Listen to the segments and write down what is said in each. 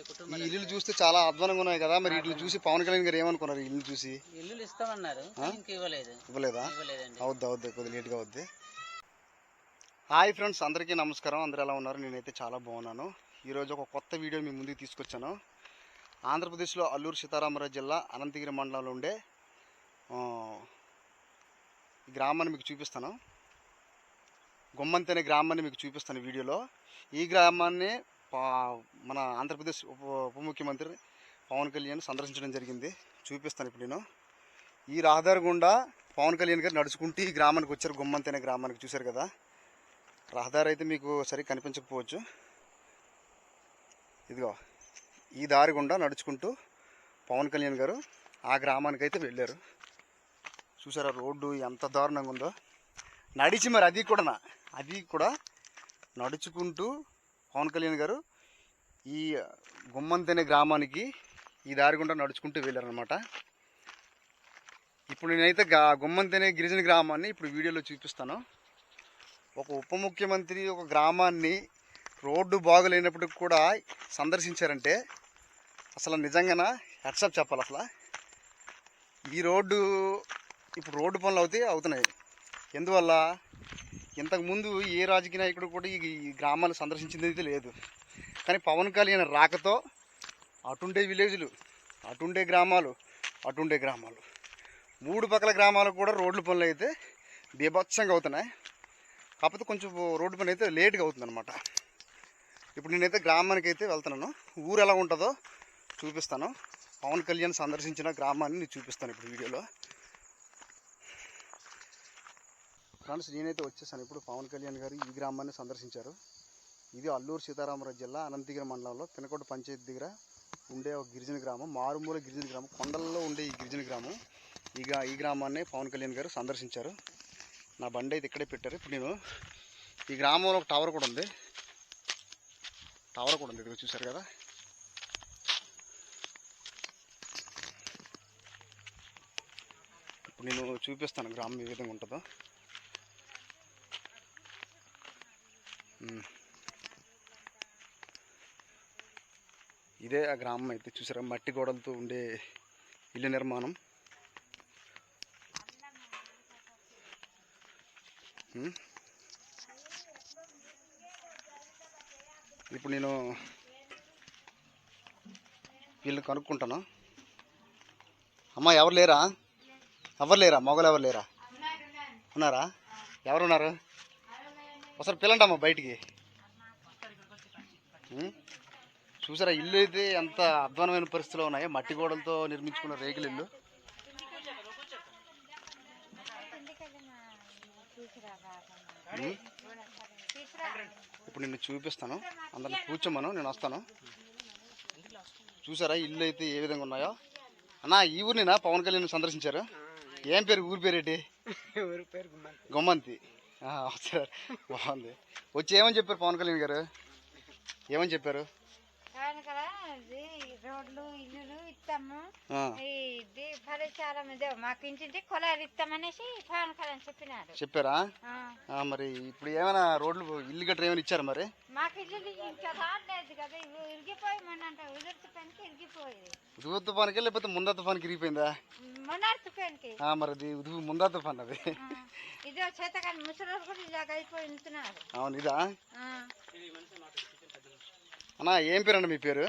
ఈ ఇల్లు చూస్తే చాలా అధ్వానంగా ఉన్నాయి కదా మరి ఇల్లు చూసి పవన్ కళ్యాణ్ గారు ఏమనుకున్నారు ఇల్లు చూసి? ఇల్లులు ఇస్తామన్నారు ఇవ్వలేదు. అవుద్ది అవుద్ది కొద్దిగా లేట్గా అవుద్ది. హాయ్ ఫ్రెండ్స్ అందరికీ నమస్కారం. అందరూ ఎలా ఉన్నారు? నేనైతే చాలా బాగున్నాను. ఈరోజు ఒక కొత్త వీడియో మీ ముందుకు తీసుకొచ్చాను. ఆంధ్రప్రదేశ్లో అల్లూరు సీతారామరాజు జిల్లా అనంతగిరి మండలంలో ఉండే గ్రామాన్ని మీకు చూపిస్తాను. గుమ్మంతి అనే గ్రామాన్ని మీకు చూపిస్తాను వీడియోలో. ఈ గ్రామాన్ని మన ఆంధ్రప్రదేశ్ ఉప ఉప ముఖ్యమంత్రి పవన్ కళ్యాణ్ సందర్శించడం జరిగింది. చూపిస్తాను ఇప్పుడు నేను. ఈ రహదారి గుండా పవన్ కళ్యాణ్ గారు నడుచుకుంటూ ఈ గ్రామానికి వచ్చారు. గుమ్మంతి అనే గ్రామానికి చూశారు కదా. రహదారి అయితే మీకు సరిగ్గా కనిపించకపోవచ్చు. ఇదిగో ఈ దారి గుండా నడుచుకుంటూ పవన్ కళ్యాణ్ గారు ఆ గ్రామానికి అయితే వెళ్ళారు. చూసారా రోడ్డు ఎంత దారుణంగా ఉందో. నడిచి మరి అది కూడా అది కూడా నడుచుకుంటూ పవన్ కళ్యాణ్ గారు ఈ గుమ్మంతనే గ్రామానికి ఈ దారి గుండా నడుచుకుంటూ వెళ్ళారనమాట ఇప్పుడు నేనైతే గా గుమ్మంతి అనే గిరిజన గ్రామాన్ని ఇప్పుడు వీడియోలో చూపిస్తాను. ఒక ఉప ముఖ్యమంత్రి ఒక గ్రామాన్ని రోడ్డు బాగులేనప్పటికి కూడా సందర్శించారంటే అసలు నిజంగానా? హెడ్సప్ చెప్పాలి అసలు. ఈ రోడ్డు ఇప్పుడు రోడ్డు పనులు అవుతాయి అవుతున్నాయి. ఎందువల్ల? ఇంతకుముందు ఏ రాజకీయ నాయకుడు కూడా ఈ గ్రామాన్ని సందర్శించింది అయితే లేదు. కానీ పవన్ కళ్యాణ్ రాకతో అటుండే విలేజ్లు అటుండే గ్రామాలు అటుండే గ్రామాలు. మూడు పక్కల గ్రామాలకు కూడా రోడ్ల పనులు అయితే బీభత్సంగా అవుతున్నాయి. కాకపోతే కొంచెం రోడ్డు పని అయితే లేట్గా అవుతుంది అనమాట ఇప్పుడు నేనైతే గ్రామానికి అయితే వెళ్తున్నాను. ఊరు ఎలా ఉంటుందో చూపిస్తాను. పవన్ కళ్యాణ్ సందర్శించిన గ్రామాన్ని నేను చూపిస్తాను ఇప్పుడు వీడియోలో. ఫ్రెండ్స్ నేనైతే వచ్చేసాను. ఇప్పుడు పవన్ కళ్యాణ్ గారు ఈ గ్రామాన్ని సందర్శించారు. ఇది అల్లూరు సీతారామరాజు జిల్లా అనంతగిరి మండలంలో పినకోట పంచాయతీ దగ్గర ఉండే ఒక గిరిజన గ్రామం. మారుమూల గిరిజన గ్రామం. కొండల్లో ఉండే ఈ గిరిజన గ్రామం. ఇక ఈ గ్రామాన్ని పవన్ కళ్యాణ్ గారు సందర్శించారు. నా బండి అయితే ఇక్కడే పెట్టారు. ఇప్పుడు నేను ఈ గ్రామంలో ఒక టవర్ కూడా ఉంది. టవర్ కూడా ఉంది. ఇక్కడ చూశారు కదా? ఇప్పుడు నేను చూపిస్తాను గ్రామం ఏ విధంగా ఉంటుందో. ఇదే ఆ గ్రామం అయితే చూసారా? మట్టి గోడలతో ఉండే ఇల్లు నిర్మాణం. ఇప్పుడు నేను వీళ్ళు కనుక్కుంటాను? అమ్మ ఎవరు లేరా? ఎవరు లేరా? మొగలు ఎవరు లేరా? ఉన్నారా? ఎవరున్నారు? ఒకసారి పిల్లండి అమ్మ బయటికి. చూసారా ఇల్లు అయితే ఎంత అధ్వానమైన పరిస్థితిలో ఉన్నాయో. మట్టి గోడలతో నిర్మించుకున్న రేకుల ఇల్లు. ఇప్పుడు నిన్ను చూపిస్తాను. అందరిని కూర్చోమను నేను వస్తాను. చూసారా ఇల్లు అయితే ఏ విధంగా ఉన్నాయో? అన్నా ఈ ఊరినా పవన్ కళ్యాణ్ సందర్శించారు? ఏం పేరు? ఊరి పేరు ఏంటి ఊరి పేరు గుమ్మంతి. సార్ బాగుంది. వచ్చి ఏమని చెప్పారు పవన్ కళ్యాణ్ గారు? ఏమని చెప్పారు? రోడ్లు ఇల్లులు ఇస్తాము. ఇది ఫలితాల మీద మాకు ఇంటింటి కులాలు ఇస్తామనేసి పవన్ కళ్యాణ్ చెప్పినారు చెప్పారా? మరి ఇప్పుడు ఏమైనా రోడ్లు ఇల్లు గట్రా ఏమైనా ఇచ్చారా మరి? మాకు ఇల్లు ఇంకా రాలేదు కదా ఇరిగిపోయి మొన్న ఉదురు తుఫానికి ఇరిగిపోయింది. తుఫాన్కి లేకపోతే ముందా తుఫాన్కి ఇరిగిపోయిందా? మొన్న తుఫానికి. మరి ముందా తుఫాన్ అది. ఇదో చేతకాని ముసలి కూడా ఇలాగ అయిపోయి ఉంటున్నారు అవును ఇదా? అన్నా ఏం పేరు అండి మీ పేరు?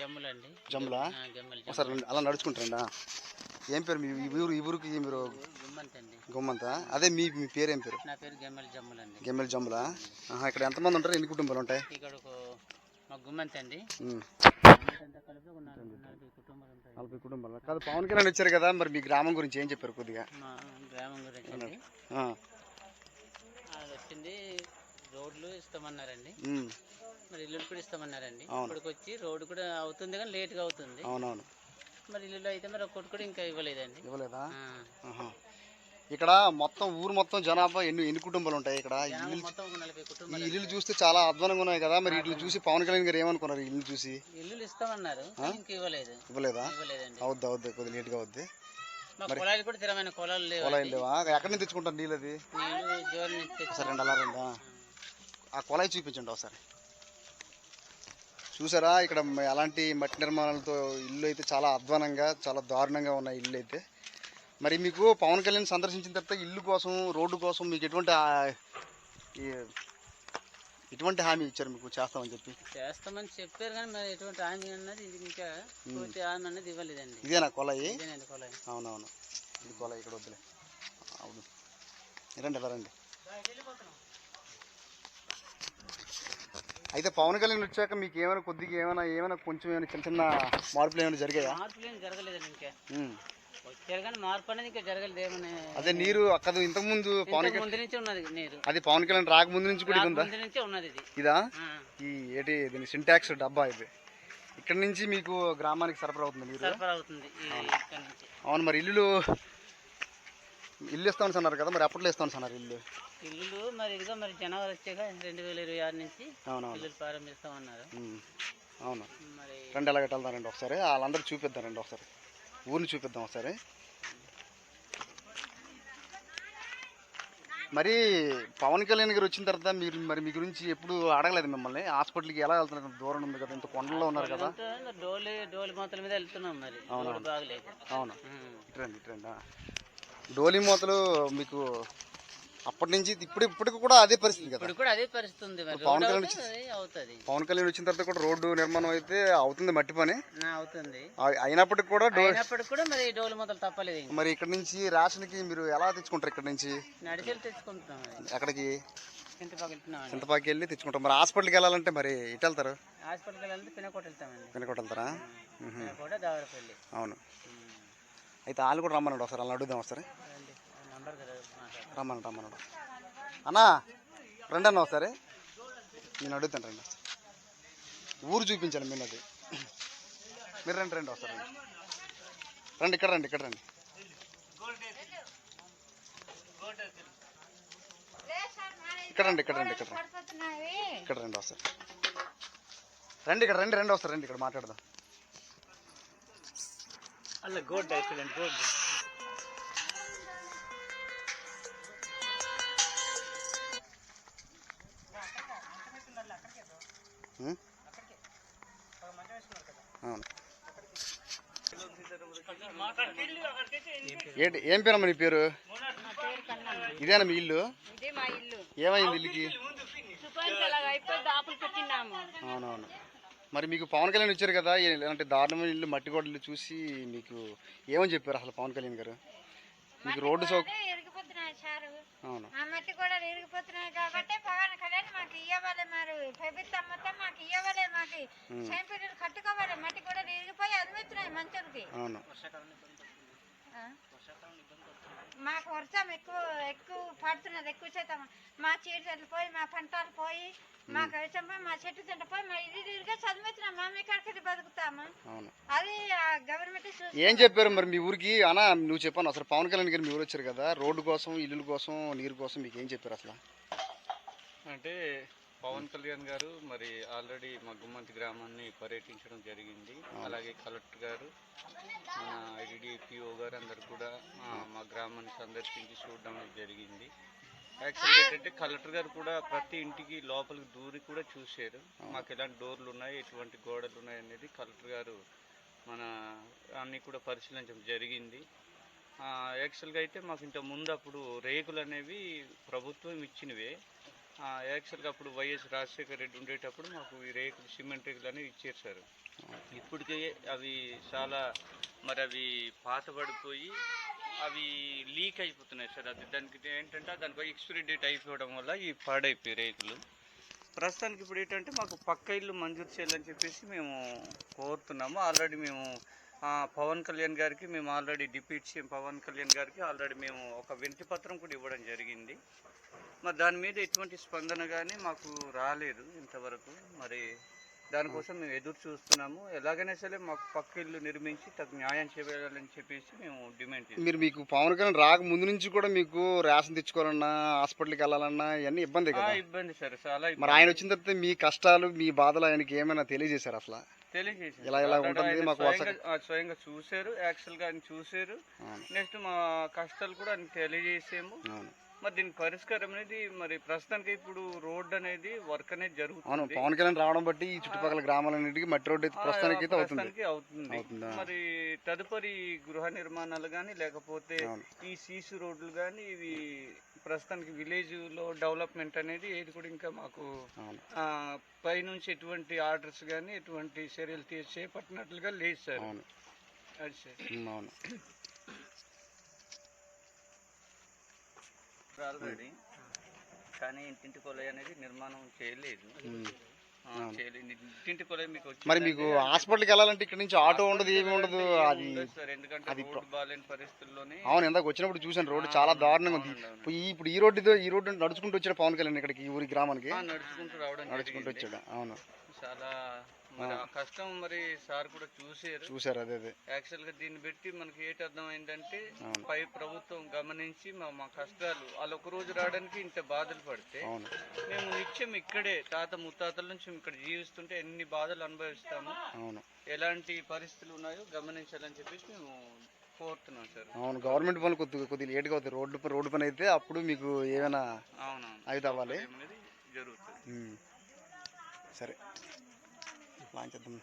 జమ్ములండి. జమ్ములా? జమ్ములు ఒకసారి అలా నడుచుకుంటారండా? ఏం పేరు మీ ఊరు ఈ ఊరికి మీరు గుమ్మంతి అండి. అదే మీ మీ పేరు ఏం పేరు? నా పేరు గెమ్మల జమ్ములండి. గెమ్మెల జమ్ములా? ఇక్కడ ఎంతమంది ఉంటారు? ఎన్ని కుటుంబాలు ఉంటాయి? ఇక్కడ మా గుమ్మంతి అండి. నలభై కుటుంబాలు ఉంటాయి నలభై కుటుంబాలు? కాదు పవన్ కళ్యాణ్ వచ్చారు కదా మరి మీ గ్రామం గురించి ఏం చెప్పారు కొద్దిగా? గ్రామం గురించి అండి. వచ్చింది రోడ్లు ఇస్తామన్నారండి. మరి ఇల్లులు కూడా ఇస్తామన్నారండి. ఇప్పటికి వచ్చి రోడ్డు కూడా అవుతుంది కానీ లేట్గా అవుతుంది. అవునవును. మరి ఇల్లులు అయితే మరి ఒక్కటి కూడా ఇంకా ఇవ్వలేదండి. ఇవ్వలేదా. ఇక్కడ మొత్తం ఊరు మొత్తం జనాభా ఎన్ని ఎన్ని కుటుంబాలు ఉంటాయి ఇక్కడ? ఈ ఇల్లు ఇల్లు చూస్తే చాలా అధ్వానంగా ఉన్నాయి కదా. మరి ఇల్లు చూసి పవన్ కళ్యాణ్ గారు ఏమనుకున్నారు ఇల్లు చూసి? ఇల్లులు ఇస్తామన్నారు ఇవ్వలేదు. ఇవ్వలేదా? ఇవ్వలేదండి. అవుద్ది అవుద్ది కొద్దిగా లేట్గా అవుద్ది. పొలాలు కూడా స్థిరమైన పొలాలు లేవు? ఎక్కడి నుంచి తెచ్చుకుంటారు నీళ్ళు అది నీళ్ళు జోరు నుంచి తెచ్చు- ఒకసారి రెండు అలా రెండా? ఆ కుళాయి చూపించండి ఒకసారి. చూసారా? ఇక్కడ ఎలాంటి మట్టి నిర్మాణాలతో ఇల్లు అయితే చాలా అధ్వానంగా చాలా దారుణంగా ఉన్న ఇల్లు అయితే. మరి మీకు పవన్ కళ్యాణ్ సందర్శించిన తర్వాత ఇల్లు కోసం రోడ్డు కోసం మీకు ఎటువంటి ఎటువంటి హామీ ఇచ్చారు మీకు? చేస్తామని చెప్పి. చేస్తామని చెప్పారు కానీ మరి ఎటువంటి హామీ అన్నది ఇది ఇంకా పూర్తి హామీ అన్నది ఇవ్వలేదండి. ఇదేనా కొలయి ఇదేనండి కొలాయి అవునవును. ఇది కొలయి ఇక్కడ వద్దులే. అవును. రండి రండి. అయితే పవన్ కళ్యాణ్ వచ్చాక మీకు ఏమైనా కొద్దిగా ఏమైనా ఏమైనా కొంచెం ఏమైనా చిన్న చిన్న మార్పులు ఏమైనా జరిగాయా? మార్పులు ఏం జరగలేదండి ఇంకా. ఉమ్. వచ్చారు కానీ మార్పు అనేది ఇంకా జరగలేదు ఏమని అదే నీరు అక్కడ పవన్ ఇంతకు ముందు నుంచి ఉన్నది నీరు. అది పవన్ కళ్యాణ్ రాకముందు నుంచి కూడా ఇది ఉందా ముందు నుంచే ఉన్నది ఇది. ఈ ఏంటి దీని సింటాక్స్ డబ్బా ఇది. ఇక్కడ నుంచి మీకు గ్రామానికి సరఫరా అవుతుంది నీరు? సరఫరా అవుతుంది ఈ ఇక్కడ నుంచి. అవును మరి ఇల్లులు ఇల్లు ఇస్తామని అన్నారు కదా మరి అప్పట్లో ఇస్తామని అన్నారు ఇల్లు. ఇల్లులు మరి ఇదిగో మరి జనవరి వచ్చాక రెండు వేల ఇరవై ఆరు నుంచి ఇల్లులు ప్రారంభిస్తామన్నారు. అవును. మరి రండి ఎలా కట్టాలండి ఒకసారి? వాళ్ళందరూ చూపిద్దారండి ఒకసారి. ఊరిని చూపిద్దాం ఒకసారి. మరి పవన్ కళ్యాణ్ గారు వచ్చిన తర్వాత మీరు మరి మీ గురించి ఎప్పుడు అడగలేదు మిమ్మల్ని? హాస్పిటల్కి ఎలా వెళ్తున్నారు? దూరం ఉంది కదా ఇంత కొండలో ఉన్నారు కదా. డోలి డోలి మూతల మీద వెళ్తున్నాం మరి. అవును. ఇట్రండి ఇట్రండి ఆ. డోలి మూతలు మీకు అప్పటి నుంచి ఇప్పుడు ఇప్పటికి కూడా అదే పరిస్థితి కదా. ఇప్పుడు కూడా అదే పరిస్థితి ఉంది మరి. పవన్ కళ్యాణ్ అవుతుంది. పవన్ కళ్యాణ్ వచ్చిన తర్వాత కూడా రోడ్డు నిర్మాణం అయితే అవుతుంది మట్టి పని. అవుతుంది. ఆ- అయినప్పటికి కూడా డో అయినప్పటికి కూడా మరి డోలి తప్పలేదు ఇంక. మరి ఇక్కడ నుంచి రేషన్కి మీరు ఎలా తెచ్చుకుంటారు ఇక్కడ నుంచి? నడిచెలు తెచ్చుకుంటున్నాం ఎక్కడికి? పగిలితున్నాం అండి. చింతపాకి వెళ్ళి తెచ్చుకుంటాం. మరి హాస్పిటల్కి వెళ్ళాలంటే మరి ఇటు వెళ్తారు? హాస్పిటల్కి వెళ్ళాలంటే పినకోట వెళ్తామండి. వెనకొట వెళ్తారా? మ్మ్. పినకోట దావరపల్లి. అవును. అయితే వాళ్ళు కూడా రమ్మన్నాడు ఒకసారి అలా అడుగుదాం ఒకసారి. రండి. రమ్మన్నాడు రమ్మన్నాడు అన్నా రండి అన్న ఒకసారి. నేను అడుగుతాను రండి. ఊరు చూపించాను మీరు అది మీరు రండి రండి ఒకసారి రండి. ఇక్కడ రండి ఇక్కడ రండి. ఇక్కడ రండి ఇక్కడ రండి ఇక్కడ రండి. ఇక్కడ రండి ఒకసారి. రండి ఇక్కడ రండి రండి ఒకసారి రండి ఇక్కడ మాట్లాడదాం. అలా గోడ్ యాక్సిడెంట్ గోడ్. ఏంటి ఏం పేరమ్మా నీ పేరు? ఇదేనా మీ ఇల్లు? ఇదే మా ఇల్లు. ఏమైంది ఇల్లుకి? అవునవును. మరి మీకు పవన్ కళ్యాణ్ వచ్చారు కదా ఇలాంటి దారుణమైన ఇల్లు మట్టి గోడలు చూసి మీకు ఏమని చెప్పారు అసలు పవన్ కళ్యాణ్ గారు? మీకు రోడ్డు సౌ అదే ఇరిగిపోతున్నాయి సారు. అవును. ఆ మట్టి కూడా ఇరిగిపోతున్నాయి కాబట్టి పవన్ కళ్యాణ్ మాకు ఇవ్వాలి మరి. ప్రభుత్వం మొత్తం మాకు ఇవ్వాలి మాకు. అవును? మాకు వర్షం ఎక్కువ ఎక్కువ పడుతున్నది ఎక్కువ శాతం మా చీరలు పోయి మా పంటలు పోయి మాకు వర్షం పోయి మా చెట్టు తింట పోయి మా ఇల్లు ఇరుగా చదివిస్తున్నాం. మేము ఎక్కడికి బతుకుతాము. అవును. అది గవర్నమెంట్ ఏం చెప్పారు మరి మీ ఊరికి? అనా నువ్వు చెప్పాను అసలు పవన్ కళ్యాణ్ గారు మీ ఊరు వచ్చారు కదా. రోడ్డు కోసం ఇల్లుల కోసం నీరు కోసం మీకు ఏం చెప్పారు అసలు? అంటే పవన్ కళ్యాణ్ గారు మరి ఆల్రెడీ మా గుమ్మంతి గ్రామాన్ని పర్యటించడం జరిగింది. అలాగే కలెక్టర్ గారు మన ఐడిడిపిఓ గారు అందరు కూడా మా గ్రామాన్ని సందర్శించి చూడడం జరిగింది. యాక్చువల్గా ఏంటంటే కలెక్టర్ గారు కూడా ప్రతి ఇంటికి లోపలికి దూరి కూడా చూశారు. మాకు ఎలాంటి డోర్లు ఉన్నాయి ఎటువంటి గోడలు ఉన్నాయి అనేది కలెక్టర్ గారు మన అన్ని కూడా పరిశీలించడం జరిగింది. యాక్చువల్గా అయితే మాకు ఇంత ముందు అప్పుడు రేకులు అనేవి ప్రభుత్వం ఇచ్చినవే. యాక్చువల్గా అప్పుడు వైఎస్ రాజశేఖర రెడ్డి ఉండేటప్పుడు మాకు ఈ రేకులు సిమెంట్ రేకులు అనేవి ఇచ్చారు సార్ ఇప్పటికే అవి చాలా మరి అవి పాతబడిపోయి అవి లీక్ అయిపోతున్నాయి సార్. అది దానికి ఏంటంటే దానిపై ఎక్స్పైరీ డేట్ అయిపోవడం వల్ల ఈ పాడైపోయి రేకులు. ప్రస్తుతానికి ఇప్పుడు ఏంటంటే మాకు పక్క ఇల్లు మంజూరు చేయాలని చెప్పేసి మేము కోరుతున్నాము. ఆల్రెడీ మేము పవన్ కళ్యాణ్ గారికి మేము already deputy CM Pawan Kalyan గారికి ఆల్రెడీ మేము ఒక వినతి పత్రం కూడా ఇవ్వడం జరిగింది. మరి దాని మీద ఎటువంటి స్పందన కానీ మాకు రాలేదు ఇంతవరకు. మరి దానికోసం మేము ఎదురు చూస్తున్నాము. ఎలాగైనా సరే మాకు పక్క ఇల్లు నిర్మించి తగు న్యాయం చేయాలని చెప్పేసి మేము డిమాండ్ చేస్తాం మీరు మీకు పవన్ కళ్యాణ్ రాక ముందు నుంచి కూడా మీకు రేషన్ తెచ్చుకోవాలన్నా హాస్పిటల్కి వెళ్ళాలన్నా ఇవన్నీ ఇబ్బంది కదా? ఇబ్బంది సార్ చాలా మరి. ఆయన వచ్చిన తర్వాత మీ కష్టాలు మీ బాధలు ఆయనకి ఏమైనా తెలియజేశారు అసలు? తెలియజేసింది ఇలా ఉంటుంది, మాకు స్వయంగా చూశారు యాక్చువల్గా ఆయన చూశారు. నెక్స్ట్ మా కష్టాలు కూడా ఆయన తెలియజేసాము. మరి దీనికి పరిష్కారం అనేది మరి ప్రస్తుతానికి ఇప్పుడు రోడ్ అనేది వర్క్ అనేది అవును జరుగుతుంది పవన్ కళ్యాణ్ రావడం బట్టి ఈ చుట్టుపక్కల గ్రామాలన్నిటికీ మట్టి రోడ్డు అయితే ప్రస్తుతానికి అయితే అవుతుంది? మరి తదుపరి గృహ నిర్మాణాలు కానీ లేకపోతే. ఈ సీసీ రోడ్లు కానీ ఇవి ప్రస్తుతానికి విలేజ్లో డెవలప్మెంట్ అనేది ఏది కూడా ఇంకా మాకు పైనుంచి ఎటువంటి ఆర్డర్స్ కానీ ఎటువంటి చర్యలు చేపట్టినట్లుగా లేదు సార్. అది సార్. ఆల్రెడీ కానీ ఇంటింటి కొలై అనేది నిర్మాణం చేయలేదు. చేయలేదు. ఇంటింటి కొలై మీకు మరి మీకు హాస్పిటల్కి వెళ్ళాలంటే ఇక్కడ నుంచి ఆటో ఉండదు ఏమి ఉండదు అది బాగాలేని పరిస్థితుల్లోనే అవును ఇందాక వచ్చినప్పుడు చూసాను రోడ్డు చాలా దారుణంగా ఉంది. ఇప్పుడు ఈ- ఇప్పుడు ఈ రోడ్డు ఈ రోడ్డు నడుచుకుంటూ వచ్చాడు పవన్ కళ్యాణ్ ఇక్కడికి ఈ ఊరి గ్రామానికి? నడుచుకుంటూ రావడం నడుచుకుంటూ. వచ్చాడు అవును. చాలా మరి ఆ కష్టం మరి సార్ కూడా చూసారు చూసారు అదే అదే. యాక్చువల్గా దీన్ని బట్టి మనకి ఏంటి అర్థమైందంటే. పై ప్రభుత్వం గమనించి మా మా కష్టాలు వాళ్ళు ఒక రోజు రావడానికి ఇంత బాధలు పడితే మేము నిత్యం ఇక్కడే తాత ముత్తాతల నుంచి ఇక్కడ జీవిస్తుంటే ఎన్ని బాధలు అనుభవిస్తాము. అవును. ఎలాంటి పరిస్థితులు ఉన్నాయో గమనించాలని చెప్పేసి మేము కోరుతున్నాం సార్. అవును గవర్నమెంట్ పనులు కొద్దిగా కొద్దిగా లేట్గా అవుతాయి. రోడ్డు రోడ్డు పని అయితే అప్పుడు మీకు ఏమైనా అవునవును. అవి తవ్వాలి అనేది జరుగుతుంది. సరే. లాంచ్ చేద్దాం.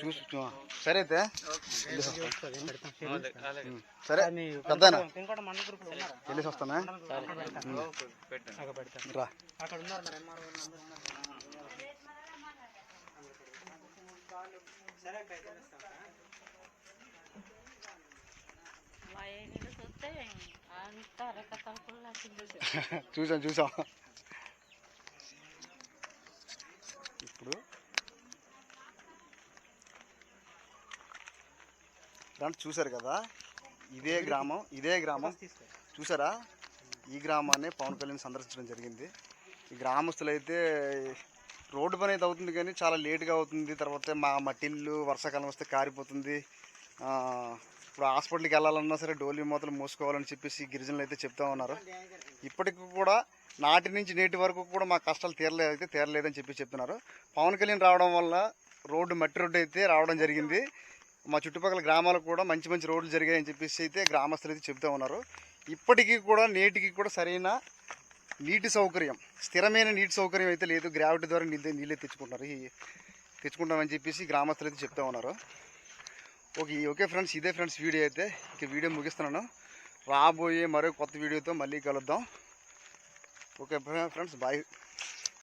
చూసి చూ- సరే అయితే. సరే. పెద్దనా? వెళ్ళేసి వస్తానా? రా. చూసాం చూసాం ఇప్పుడు ఫ్రెండ్స్ చూసారు కదా? ఇదే గ్రామం ఇదే గ్రామం. చూసారా ఈ గ్రామాన్ని పవన్ కళ్యాణ్ సందర్శించడం జరిగింది. ఈ గ్రామస్తులు అయితే రోడ్డు పని అయితే అవుతుంది కానీ చాలా లేట్గా అవుతుంది. తర్వాత మా మట్టిల్లు వర్షాకాలం వస్తే కారిపోతుంది. ఇప్పుడు హాస్పిటల్కి వెళ్ళాలన్నా సరే డోలీ మూతలు మోసుకోవాలని చెప్పేసి గిరిజనులు అయితే చెప్తా ఉన్నారు. ఇప్పటికి కూడా నాటి నుంచి నేటి వరకు కూడా మా కష్టాలు తీరలేదు అయితే తీరలేదని చెప్పి చెప్తున్నారు. పవన్ కళ్యాణ్ రావడం వల్ల రోడ్డు మట్టి రోడ్డు అయితే రావడం జరిగింది. మా చుట్టుపక్కల గ్రామాలకు కూడా మంచి మంచి రోడ్లు జరిగాయని చెప్పేసి అయితే గ్రామస్తులు అయితే చెప్తూ ఉన్నారు. ఇప్పటికీ కూడా నేటికి కూడా సరైన నీటి సౌకర్యం స్థిరమైన నీటి సౌకర్యం అయితే లేదు. గ్రావిటీ ద్వారా నీళ్ళు నీళ్ళే తెచ్చుకుంటున్నారు. తెచ్చుకుంటామని చెప్పేసి గ్రామస్తులు అయితే చెప్తా ఉన్నారు. ఓకే ఓకే ఫ్రెండ్స్ ఇదే ఫ్రెండ్స్ వీడియో అయితే. ఇక వీడియో ముగిస్తున్నాను. రాబోయే మరో కొత్త వీడియోతో మళ్ళీ కలుద్దాం. Okay friends bye.